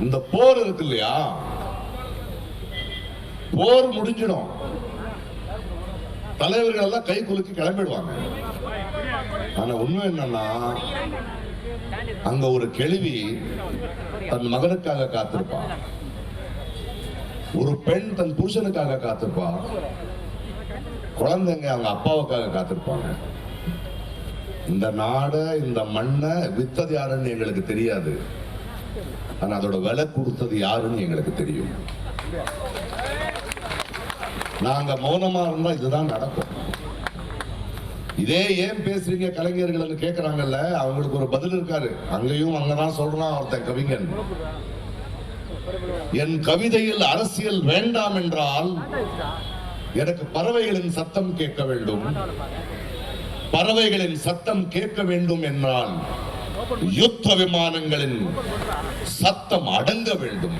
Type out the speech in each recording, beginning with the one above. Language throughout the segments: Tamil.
இந்த போர் இருக்கு இல்லையா? போர் முடிஞ்சிடும். தலைவர்கள் எல்லாம் கை குலுக்கி கிளம்பிடுவாங்க. ஆனா உண்மை என்னன்னா அங்க ஒரு கேள்வி தன் மகனுக்காக காத்திருப்பா. ஒரு பெண் தன் புருஷனுக்காக காத்திருப்பா. குழந்தைங்க அவங்க அப்பாவுக்காக காத்திருப்பாங்க. இந்த நாடை இந்த மண்ணை வித்தது யாருன்னு எங்களுக்கு தெரியாது. ஆனா அதோட விலை கொடுத்தது யாருன்னு எங்களுக்கு தெரியும். நாங்க மௌனமா இருந்தா இதுதான் நடக்கும். இதே ஏன் பேசுறீங்க கலைஞர்கள் கேட்கிறாங்கல்ல அவங்களுக்கு ஒரு பதில் இருக்காரு. அங்கேயும் அங்கதான் சொல்றான் ஒருத்தன் கவிஞன். என் கவிதையில் அரசியல் வேண்டாம் என்றால் எனக்கு பறவைகளின் சத்தம் கேட்க வேண்டும். பறவைகளின் சத்தம் கேட்க வேண்டும் என்றால் யுத்த விமானங்களின் சத்தம் அடங்க வேண்டும்.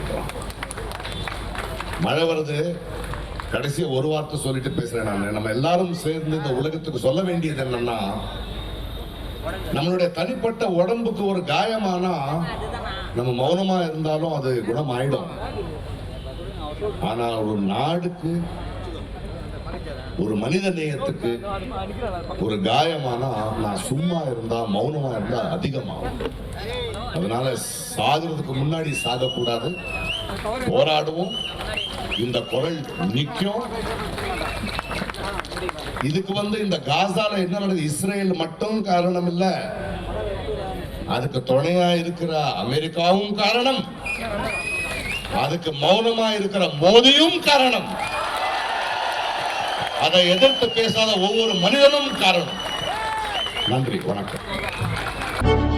மழை வருது கடைசி ஒரு வார்த்தை சொல்லிட்டு பேசுறேன் நான். நம்ம எல்லாரும் சேர்ந்து இந்த உலகத்துக்கு சொல்ல வேண்டியது என்னன்னா நம்மளுடைய தனிப்பட்ட உடம்புக்கு ஒரு காயமானா நம்ம மௌனமா இருந்தாலும் அது குணமாயிடும். ஆனா ஒரு நாடுக்கு ஒரு மனித நேயத்துக்கு ஒரு காயமானா நான் சும்மா இருந்தா மௌனமா இருந்தா அதிகமாகும். அதனால சாகிறதுக்கு முன்னாடி சாகக்கூடாது. போராடுவோம். இந்த குரல் நிற்கும். இதுக்கு வந்து இந்த காசால என்ன நடக்குது? இஸ்ரேல் மட்டும் காரணம் இல்ல அதுக்கு துணையா இருக்கிற அமெரிக்காவும் காரணம். அதுக்கு மௌனமா இருக்கிற மோதியும் காரணம். அதை எதிர்த்து பேசாத ஒவ்வொரு மனிதனும் காரணம். நன்றி வணக்கம்.